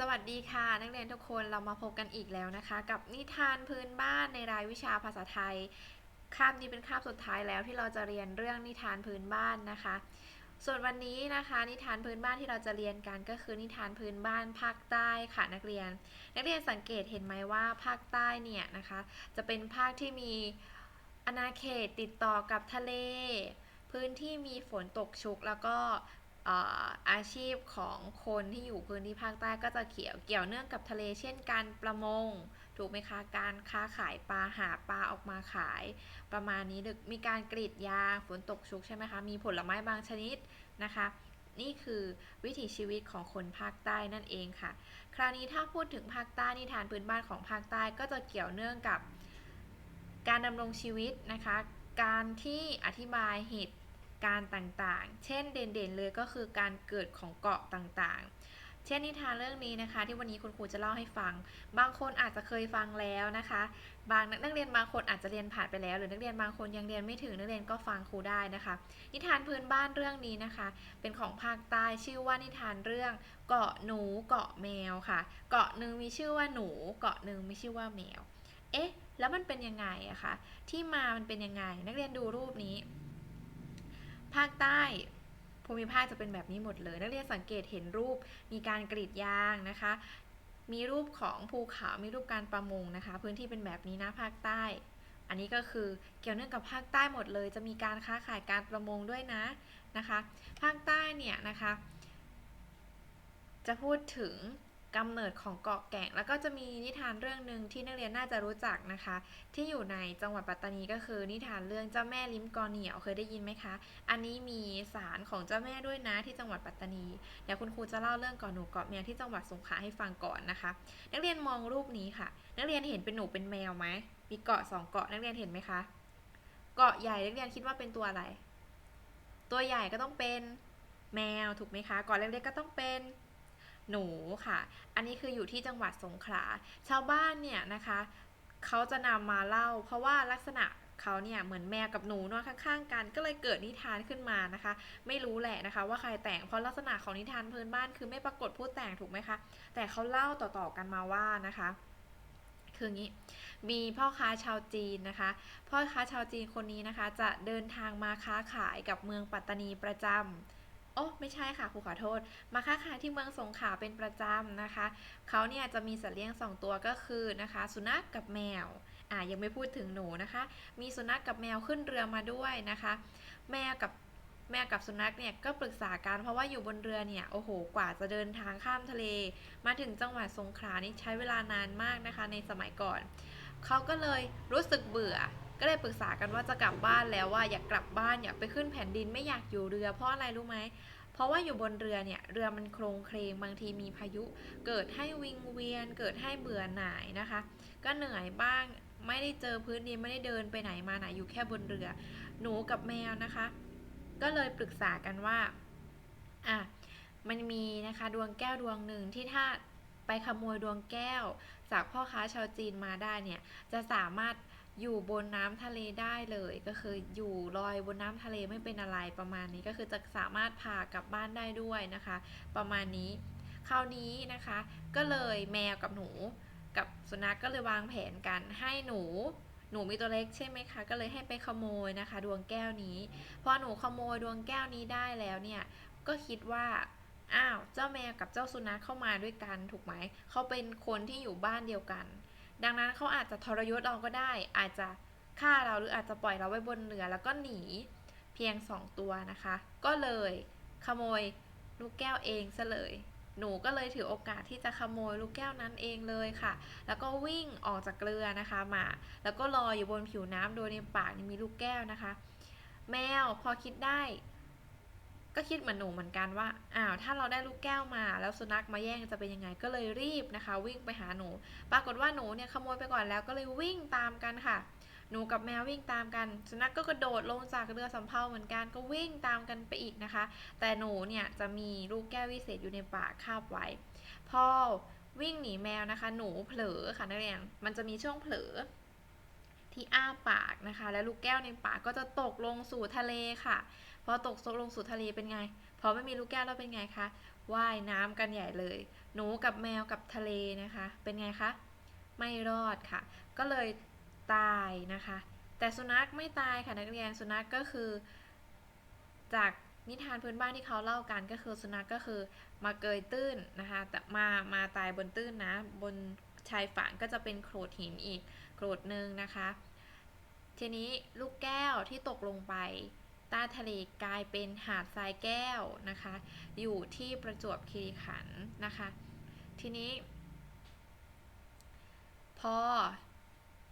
สวัสดีค่ะนักเรียนทุกคนเรามาพบกันอีกแล้วนะคะ กับนิทานพื้นบ้านในรายวิชาภาษาไทย คาบนี้เป็นคาบสุดท้ายแล้วที่เราจะเรียนเรื่องนิทานพื้นบ้านนะคะ ส่วนวันนี้นะคะ นิทานพื้นบ้านที่เราจะเรียนกันก็คือนิทานพื้นบ้านภาคใต้ค่ะนักเรียน นักเรียนสังเกตเห็นไหมว่าภาคใต้เนี่ยนะคะ จะเป็นภาคที่มีอาณาเขตติดต่อกับทะเล พื้นที่มีฝนตกชุกแล้วก็ อาชีพของคนที่อยู่พื้นที่ภาคใต้ก็จะเกี่ยวเกี่ยวเนื่องกับทะเลเช่นการประมง ถูกไหมคะการค้าขายปลาหาปลาออกมาขาย ประมาณนี้หรือมีการกรีดยางฝนตกชุกใช่ไหมคะมีผลไม้บางชนิดนะคะนี่คือวิถีชีวิตของคนภาคใต้นั่นเองค่ะ คราวนี้ถ้าพูดถึงภาคใต้นิทานพื้นบ้านของภาคใต้ก็จะเกี่ยวเนื่องกับ การดำรงชีวิตนะคะ การที่อธิบายเหตุ การต่างๆ เช่นเด่นๆเลยก็คือการเกิดของเกาะต่างๆ เช่นนิทานเรื่องนี้นะคะ ที่วันนี้คุณครูจะเล่าให้ฟัง บางคนอาจจะเคยฟังแล้วนะคะ บางนักเรียนบางคนอาจจะเรียนผ่านไปแล้ว หรือนักเรียนบางคนยังเรียนไม่ถึงนักเรียนก็ฟังครูได้นะคะ นิทานพื้นบ้านเรื่องนี้นะคะ เป็นของภาคใต้ชื่อว่านิทานเรื่อง เกาะหนูเกาะแมวค่ะ เกาะหนึ่งมีชื่อว่าหนู เกาะหนึ่งมีชื่อว่าแมว เอ๊ะ แล้วมันเป็นยังไงอะคะ ที่มามันเป็นยังไง นักเรียนดูรูปนี้ ภาคใต้ภูมิภาคจะเป็นแบบนี้หมดเลย นักเรียนสังเกตเห็นรูปมีการกรีดยางนะคะ มีรูปของภูเขามีรูปการประมงนะคะ พื้นที่เป็นแบบนี้นะภาคใต้ อันนี้ก็คือเกี่ยวเนื่องกับภาคใต้หมดเลย จะมีการค้าขายการประมงด้วยนะนะคะ ภาคใต้เนี่ยนะคะ จะพูดถึง กำเนิดของเกาะแก่งแล้วก็จะมีนิทานเรื่องหนึ่งที่นักเรียนน่าจะรู้จักนะคะ ที่อยู่ในจังหวัดปัตตานีก็คือนิทานเรื่องเจ้าแม่ลิ้มกอเหนียวเคยได้ยินไหมคะ อันนี้มีสารของเจ้าแม่ด้วยนะที่จังหวัดปัตตานี เดี๋ยวคุณครูจะเล่าเรื่องเกาะหนูเกาะแมวที่จังหวัดสงขลาให้ฟังก่อนนะคะ นักเรียนมองรูปนี้ค่ะ นักเรียนเห็นเป็นหนูเป็นแมวไหมมีเกาะสองเกาะนักเรียนเห็นไหมคะ เกาะใหญ่นักเรียนคิดว่าเป็นตัวอะไร ตัวใหญ่ก็ต้องเป็นแมวถูกไหมคะ เกาะเล็กๆก็ต้องเป็น หนูค่ะ อันนี้คืออยู่ที่จังหวัดสงขลา ชาวบ้านเนี่ยนะคะเขาจะนำมาเล่า เพราะว่าลักษณะเขาเนี่ยเหมือนแมวกับหนูนอนข้างๆกัน ก็เลยเกิดนิทานขึ้นมานะคะ ไม่รู้แหละนะคะ ว่าใครแต่งเพราะลักษณะของนิทานพื้นบ้านคือไม่ปรากฏผู้แต่งถูกไหมคะ แต่เขาเล่าต่อๆกันมาว่านะคะคืองี้ มีพ่อค้าชาวจีนนะคะ พ่อค้าชาวจีนคนนี้นะคะ จะเดินทางมาค้าขายกับเมืองปัตตานีประจำ โอ้ไม่ใช่ค่ะครูขอโทษ มาค้าขายที่เมืองสงขลาเป็นประจำนะคะ เขาเนี่ยจะมีสัตว์เลี้ยงสองตัวก็คือนะคะ สุนัขกกับแมวอ่ายังไม่พูดถึงหนูนะคะ มีสุนัขกกับแมวขึ้นเรือมาด้วยนะคะ แมวกับแมวกับสุนัขเนี่ยก็ปรึกษากันเพราะว่าอยู่บนเรือเนี่ยโอ้โหกว่าจะเดินทางข้ามทะเล มาถึงจังหวัดสงขลานี่ใช้เวลานานมากนะคะ ในสมัยก่อน เขาก็เลยรู้สึกเบื่อ ก็เลยปรึกษากันว่าจะกลับบ้านแล้วว่าอยากกลับบ้านอยากไปขึ้นแผ่นดินไม่อยากอยู่เรือ เพราะอะไรรู้ไหมเพราะว่าอยู่บนเรือเนี่ยเรือมันโครงเคลงบางทีมีพายุ เกิดให้วิงเวียน เกิดให้เบื่อหน่ายนะคะ ก็เหนื่อยบ้างไม่ได้เจอพื้นดินไม่ได้เดินไปไหนมาไหนอยู่แค่บนเรือ หนูกับแมวนะคะ ก็เลยปรึกษากันว่าอะมันมีนะคะดวงแก้วดวงหนึ่งที่ถ้าไปขโมยดวงแก้ว จากพ่อค้าชาวจีนมาได้เนี่ยจะสามารถ อยู่บนน้ำทะเลได้เลยก็คืออยู่ลอยบนน้ำทะเลไม่เป็นอะไรประมาณนี้ก็คือจะสามารถพากลับบ้านได้ด้วยนะคะ ประมาณนี้ คราวนี้นะคะ ก็เลยแมวกับหนู กับสุนัขกก็เลยวางแผนกันให้หนูหนูมีตัวเล็กใช่ไหมคะ ก็เลยให้ไปขโมยนะคะ ดวงแก้วนี้พอหนูขโมยดวงแก้วนี้ได้แล้วเนี่ยก็คิดว่าอ้าวเจ้าแมวกับเจ้าสุนัขเข้ามาด้วยกันถูกไหมเขาเป็นคนที่อยู่บ้านเดียวกัน ดังนั้นเขาอาจจะทรยศเราก็ได้ อาจจะฆ่าเราหรืออาจจะปล่อยเราไว้บนเรือแล้วก็หนีเพียงสองตัวนะคะ ก็เลยขโมยลูกแก้วเองซะเลย หนูก็เลยถือโอกาสที่จะขโมยลูกแก้วนั้นเองเลยค่ะ แล้วก็วิ่งออกจากเรือนะคะมา แล้วก็ลอยอยู่บนผิวน้ำโดยในปากมีลูกแก้วนะคะ แมวพอคิดได้ ก็คิดเหมือนหนูเหมือนกันว่าอ้าวถ้าเราได้ลูกแก้วมา แล้วสุนัขมาแย่งจะเป็นยังไงก็เลยรีบนะคะ วิ่งไปหาหนู ปรากฏว่าหนูเนี่ยขโมยไปก่อนแล้วก็เลยวิ่งตามกันค่ะหนูกับแมววิ่งตามกัน สุนัขก็กระโดดลงจากเรือสำเภาเหมือนกันก็วิ่งตามกันไปอีกนะคะ แต่หนูเนี่ยจะมีลูกแก้ววิเศษอยู่ในปากคาบไว้พอวิ่งหนีแมวนะคะ หนูเผลอค่ะนักเรียนมันจะมีช่วงเผลอที่อ้าปากนะคะ แล้วลูกแก้วในปากก็จะตกลงสู่ทะเลค่ะ พอตกลงสู่ทะเลเป็นไง พอไม่มีลูกแก้วแล้วเป็นไงคะ ว่ายน้ำกันใหญ่เลย หนูกับแมวกับทะเลนะคะ เป็นไงคะ ไม่รอดค่ะ ก็เลยตายนะคะ แต่สุนัขไม่ตายค่ะนักเรียน สุนัขก็คือ จากนิทานพื้นบ้านที่เขาเล่ากันก็คือสุนัขก็คือมาเกยตื้นนะคะแต่มามาตายบนตื้นนะ บนชายฝั่งก็จะเป็นโขดหินอีกโขดหนึ่งนะคะ ทีนี้ลูกแก้วที่ตกลงไป ใต้ทะเลกลายเป็นหาดทรายแก้วนะคะ อยู่ที่ประจวบคีรีขันธ์นะคะ ทีนี้ พอ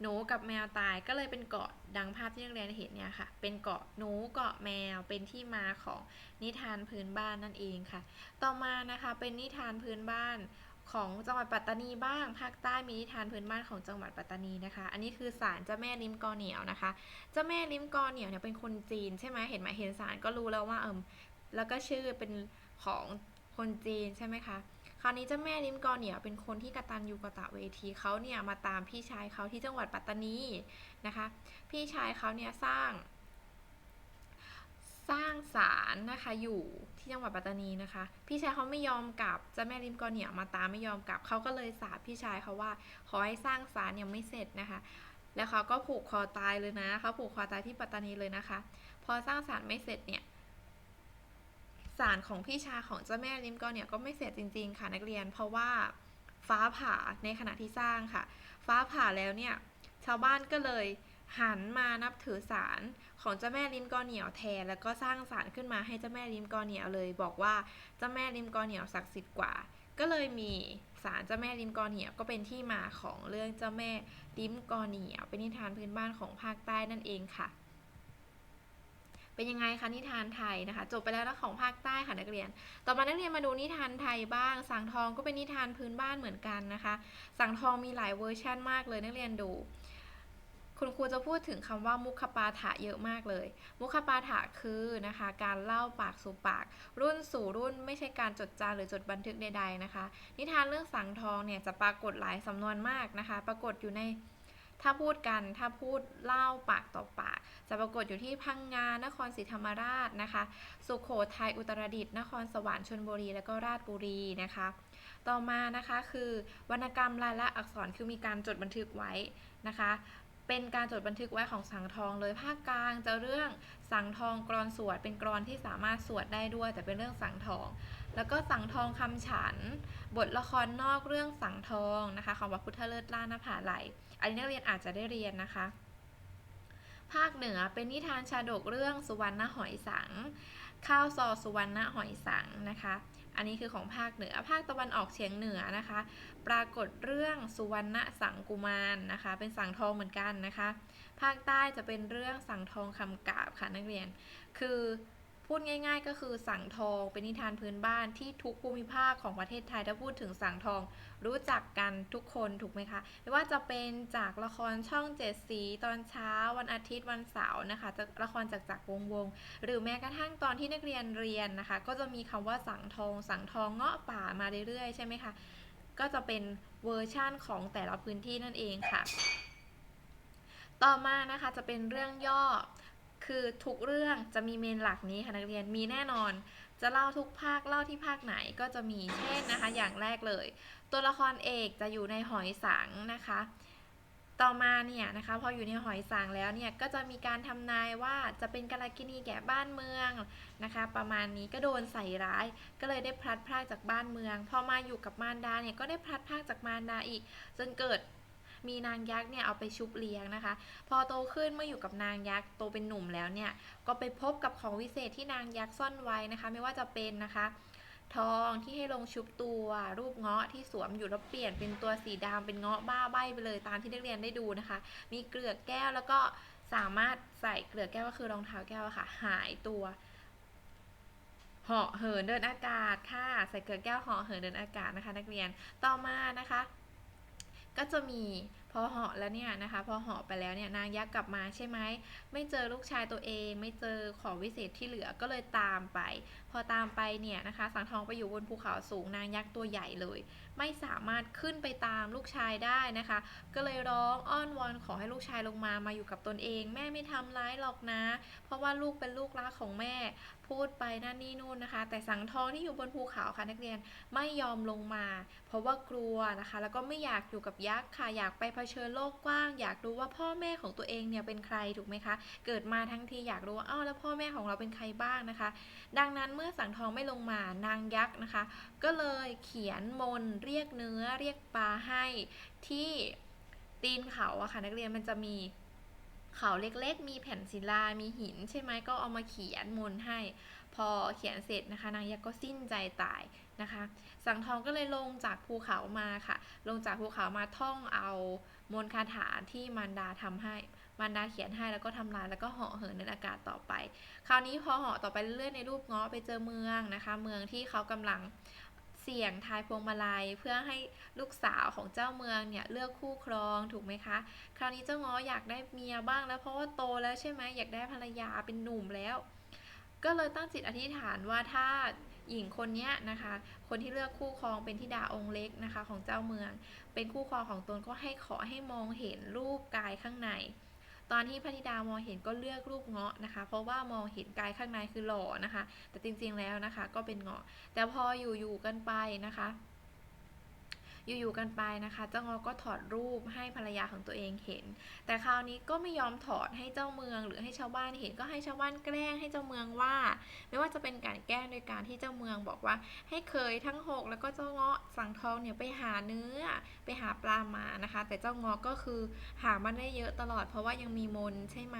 หนูกับแมวตายก็เลยเป็นเกาะดังภาพที่นักเรียนเห็นเนี่ยค่ะ เป็นเกาะหนูเกาะแมวเป็นที่มาของนิทานพื้นบ้านนั่นเองค่ะ ต่อมานะคะเป็นนิทานพื้นบ้าน ของจังหวัดปัตตานีบ้าง ภาคใต้มีนิทานพื้นบ้านของจังหวัดปัตตานีนะคะ อันนี้คือศาลเจ้าแม่ลิ้มกอเหนียวนะคะเจ้าแม่ลิ้มกอเหนียวเนี่ยเป็นคนจีนใช่ไหมเห็นไหมเห็นศาลก็รู้แล้วว่าเอิมแล้วก็ชื่อเป็นของคนจีนใช่ไหมคะคราวนี้เจ้าแม่ลิ้มกอเหนียวเป็นคนที่กตัญญูกะตะเวทีเขาเนี่ยมาตามพี่ชายเขาที่จังหวัดปัตตานีนะคะ พี่ชายเขาเนี่ยสร้าง สร้างศาลนะคะอยู่ที่จังหวัดปัตตานีนะคะ พี่ชายเขาไม่ยอมกลับเจ้าแม่ริมกอเนี่ยมาตามไม่ยอมกลับเขาก็เลยสาปพี่ชายเขาว่าขอให้สร้างศาลยังไม่เสร็จนะคะ แล้วเขาก็ผูกคอตายเลยนะเขาผูกคอตายที่ปัตตานีเลยนะคะ พอสร้างศาลไม่เสร็จเนี่ยศาลของพี่ชายของเจ้าแม่ริมกอเนี่ยก็ไม่เสร็จจริง ๆ ค่ะนักเรียน เพราะว่าฟ้าผ่าในขณะที่สร้างค่ะ ฟ้าผ่าแล้วเนี่ยชาวบ้านก็เลย หันมานับถือศาลของเจ้าแม่ริมกอเหนียวแทนแล้วก็สร้างศาลขึ้นมาให้เจ้าแม่ริมกอเหนียวเลย บอกว่าเจ้าแม่ริมกอเหนียวศักดิ์สิทธิ์กว่า ก็เลยมีศาลเจ้าแม่ริมกอเหนียวก็เป็นที่มาของเรื่องเจ้าแม่ริมกอเหนียว เป็นนิทานพื้นบ้านของภาคใต้นั่นเองค่ะ เป็นยังไงคะนิทานไทยนะคะ จบไปแล้วนะของภาคใต้ค่ะนักเรียน ต่อมานักเรียนมาดูนิทานไทยบ้าง สังทองก็เป็นนิทานพื้นบ้านเหมือนกันนะคะ สังทองมีหลายเวอร์ชั่นมากเลยนักเรียนดู คุณครูจะพูดถึงคำว่ามุขปาฐะเยอะมากเลย มุขปาฐะคือนะคะการเล่าปากสู่ปาก รุ่นสู่รุ่นไม่ใช่การจดจารึกจดบันทึกใดๆนะคะ นิทานเรื่องสังทองเนี่ยจะปรากฏหลายสำนวนมากนะคะ ปรากฏอยู่ในถ้าพูดกันถ้าพูดเล่าปากต่อปาก จะปรากฏอยู่ที่พังงานครศรีธรรมราชนะคะ สุโขทัยอุตรดิตถ์นครสวรรค์ชลบุรี และก็ราชบุรีนะคะ ต่อมานะคะคือวรรณกรรมลายละอักษรคือมีการจดบันทึกไว้นะคะ เป็นการจดบันทึกไว้ของสังทองเลยภาคกลางจะเรื่องสังทองกรอนสวดเป็นกรอนที่สามารถสวดได้ด้วย แต่เป็นเรื่องสังทอง แล้วก็สังทองคำฉัน บทละครนอกเรื่องสังทองนะคะ ของพระพุทธเลิศล่านภาไหลอันนี้นักเรียนอาจจะได้เรียนนะคะ ภาคเหนือเป็นนิทานชาดกเรื่องสุวรรณหอยสัง ข้าวซอสุวรรณหอยสังนะคะ อันนี้คือของภาคเหนือภาคตะวันออกเฉียงเหนือนะคะ ปรากฏเรื่องสุวรรณสังกุมารนะคะ เป็นสังทองเหมือนกันนะคะ ภาคใต้จะเป็นเรื่องสังทองคำกาบค่ะนักเรียน คือ พูดง่าย ๆ ก็คือสังทองเป็นนิทานพื้นบ้านที่ทุกภูมิภาคของประเทศไทยถ้าพูดถึงสังทอง รู้จักกันทุกคนถูกไหมคะไม่ว่าจะเป็นจากละครช่องเจ็ดสีตอนเช้าวันอาทิตย์วันเสาร์นะคะจะละครจากจากวงวงๆหรือแม้กระทั่งตอนที่นักเรียนเรียนนะคะ ก็จะมีคำว่าสังทอง สังทองเงาะป่ามาเรื่อยๆใช่ไหมคะก็จะเป็นเวอร์ชั่นของแต่ละพื้นที่นั่นเองค่ะ ต่อมานะคะจะเป็นเรื่องย่อ คือทุกเรื่องจะมีเมนหลักนี้ค่ะนักเรียนมีแน่นอน จะเล่าทุกภาคเล่าที่ภาคไหนก็จะมีเช่นนะคะ อย่างแรกเลย ตัวละครเอกจะอยู่ในหอยสังนะคะ ต่อมาเนี่ยนะคะพออยู่ในหอยสังแล้วเนี่ยก็จะมีการทำนายว่าจะเป็นกาลกินีแก่บ้านเมืองนะคะ ประมาณนี้ก็โดนใส่ร้าย ก็เลยได้พลัดพรากจากบ้านเมืองพอมาอยู่กับมารดาเนี่ยก็ได้พลัดพรากจากมารดาอีกจนเกิด มีนางยักษ์เนี่ยเอาไปชุบเลี้ยงนะคะ พอโตขึ้นเมื่ออยู่กับนางยักษ์โตเป็นหนุ่มแล้วเนี่ยก็ไปพบกับของวิเศษที่นางยักษ์ซ่อนไว้นะคะ ไม่ว่าจะเป็นนะคะ ทองที่ให้ลงชุบตัวรูปเงาะที่สวมอยู่แล้วเปลี่ยนเป็นตัวสีดำเป็นเงาะบ้าใบไปเลยตามที่นักเรียนได้ดูนะคะ มีเกลือกแก้วแล้วก็สามารถใส่เกลือกแก้วก็คือรองเท้าแก้วะค่ะ หายตัวเหาะเหินเดินอากาศค่ะ ใส่เกลือแก้วเหาะเหินเดินอากาศนะคะ นักเรียนต่อมานะคะ ก็จะมีพอเหาะแล้วเนี่ยนะคะพอเหาะไปแล้วเนี่ยนางยักษ์กลับมาใช่ไหมไม่เจอลูกชายตัวเอง ไม่เจอของวิเศษที่เหลือก็เลยตามไปพอตามไปเนี่ยนะคะสังทองไปอยู่บนภูเขาสูงนางยักษ์ตัวใหญ่เลย ไม่สามารถขึ้นไปตามลูกชายได้นะคะ ก็เลยร้องอ้อนวอนขอให้ลูกชายลงมามาอยู่กับตนเอง แม่ไม่ทำร้ายหรอกนะ เพราะว่าลูกเป็นลูกรักของแม่ พูดไปนั่นนี่นู่นนะคะ แต่สังทองที่อยู่บนภูเขาค่ะนักเรียนไม่ยอมลงมา เพราะว่ากลัวนะคะ แล้วก็ไม่อยากอยู่กับยักษ์ค่ะอยากไปเผชิญโลกกว้าง อยากรู้ว่าพ่อแม่ของตัวเองเนี่ยเป็นใครถูกไหมคะ เกิดมาทั้งทีอยากรู้ว่าอ้าวแล้วพ่อแม่ของเราเป็นใครบ้างนะคะ ดังนั้นเมื่อสังทองไม่ลงมานางยักษ์นะคะ ก็เลยเขียนมนเรียกเนื้อเรียกปลาให้ที่ตีนเขาอะค่ะนักเรียนมันจะมีเขาเล็กๆ มีแผ่นศิลา มีหิน ใช่ไหมก็เอามาเขียนมนให้ พอเขียนเสร็จนะคะ นางยักษ์ก็สิ้นใจตายนะคะ สังทองก็เลยลงจากภูเขามาค่ะ ลงจากภูเขามาท่องเอามนคาถาที่มารดาทำให้ มารดาเขียนให้แล้วก็ทำลายแล้วก็เหาะเหินในอากาศต่อไป คราวนี้พอเหาะต่อไปเรื่อยในรูปเงาะไปเจอเมืองนะคะ เมืองที่เขากำลังเสี่ยงทายพวงมาลัยเพื่อให้ลูกสาวของเจ้าเมืองเนี่ยเลือกคู่ครองถูกไหมคะ คราวนี้เจ้าง้ออยากได้เมียบ้างแล้วเพราะว่าโตแล้วใช่ไหมอยากได้ภรรยาเป็นหนุ่มแล้ว ก็เลยตั้งจิตอธิษฐานว่าถ้าหญิงคนนี้นะคะ คนที่เลือกคู่ครองเป็นธิดาองค์เล็กนะคะของเจ้าเมือง เป็นคู่ครองของตนก็ให้ขอให้มองเห็นรูปกายข้างใน ตอนที่พระธิดามองเห็นก็เลือกรูปเงาะนะคะ เพราะว่ามองเห็นกายข้างในคือหล่อนะคะ แต่จริงๆแล้วนะคะ ก็เป็นเงาะ แต่พออยู่ๆกันไปนะคะ อยู่ๆกันไปนะคะ เจ้าเงาะก็ถอดรูปให้ภรรยาของตัวเองเห็น แต่คราวนี้ก็ไม่ยอมถอดให้เจ้าเมือง หรือให้ชาวบ้านเห็นก็ให้ชาวบ้านแกล้งให้เจ้าเมืองว่า ไม่ว่าจะเป็นการแกล้งโดยการที่เจ้าเมืองบอกว่า ให้เคยทั้งหกแล้วก็เจ้าเงาะสังทองเนี่ยไปหาเนื้อไปหาปลามานะคะ แต่เจ้าเงาะก็คือหามันได้เยอะตลอด เพราะว่ายังมีมนใช่ไหม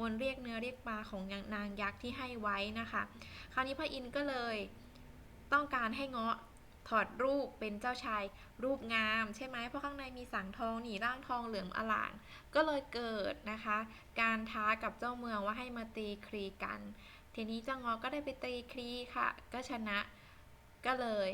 มนเรียกเนื้อเรียกปลาของนางยักษ์ที่ให้ไว้นะคะ คราวนี้พระอินทร์ก็เลยต้องการให้เงาะ ถอดรูปเป็นเจ้าชายรูปงาม ใช่ไหมเพราะข้างในมีสังทองหนีร่างทองเหลืองอลาง ก็เลยเกิดนะคะ การท้ากับเจ้าเมืองว่าให้มาตีครีกัน ทีนี้เจ้าเงอก็ได้ไปตีครีค่ะ ก็ชนะก็เลย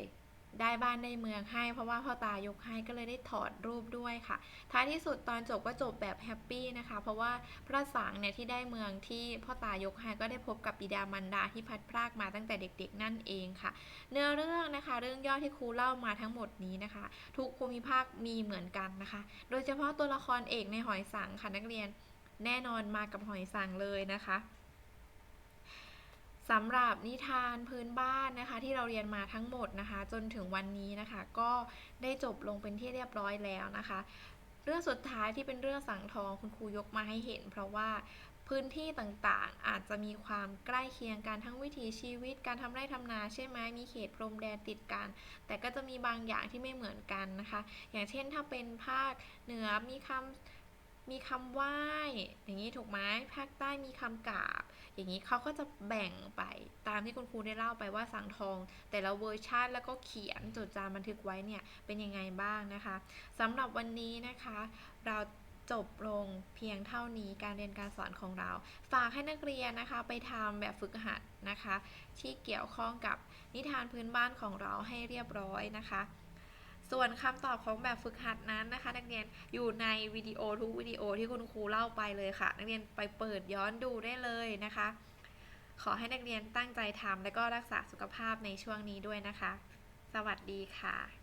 ได้บ้านได้เมืองให้ เพราะว่าพ่อตายกให้ก็เลยได้ถอดรูปด้วยค่ะ ท้ายที่สุดตอนจบก็จบแบบแฮปปี้นะคะ เพราะว่าพระสังเนี่ยที่ได้เมืองที่พ่อตายกให้ก็ได้พบกับบิดามารดาที่พัดพรากมาตั้งแต่เด็กๆนั่นเองค่ะ เนื้อเรื่องนะคะเรื่องย่อที่ครูเล่ามาทั้งหมดนี้นะคะ ทุกภูมิภาคมีเหมือนกันนะคะ โดยเฉพาะตัวละครเอกในหอยสังค่ะนักเรียนแน่นอนมากับหอยสังเลยนะคะ สำหรับนิทานพื้นบ้านนะคะ ที่เราเรียนมาทั้งหมดนะคะ จนถึงวันนี้นะคะ ก็ได้จบลงเป็นที่เรียบร้อยแล้วนะคะ เรื่องสุดท้ายที่เป็นเรื่องสังทองคุณครูยกมาให้เห็น เพราะว่าพื้นที่ต่างๆ อาจจะมีความใกล้เคียงกันทั้งวิถีชีวิต การทำไร่ทำนาใช่ไหมมีเขตพรมแดนติดกัน แต่ก็จะมีบางอย่างที่ไม่เหมือนกันนะคะ อย่างเช่นถ้าเป็นภาคเหนือมีคำ มีคำไหว้อย่างนี้ถูกไหมภาคใต้มีคำกราบ อย่างนี้เขาก็จะแบ่งไปตามที่คุณครูได้เล่าไปว่าสังทอง แต่ละเวอร์ชันแล้วก็เขียนจดจำบันทึกไว้เนี่ยเป็นยังไงบ้างนะคะสำหรับวันนี้นะคะ เราจบลงเพียงเท่านี้การเรียนการสอนของเรา ฝากให้นักเรียนนะคะไปทำแบบฝึกหัดนะคะ ที่เกี่ยวข้องกับนิทานพื้นบ้านของเราให้เรียบร้อยนะคะ ส่วนคำตอบของแบบฝึกหัดนั้นนะคะ นักเรียนอยู่ในวิดีโอทุกวิดีโอที่คุณครูเล่าไปเลยค่ะ นักเรียนไปเปิดย้อนดูได้เลยนะคะ ขอให้นักเรียนตั้งใจทำและก็รักษาสุขภาพในช่วงนี้ด้วยนะคะ สวัสดีค่ะ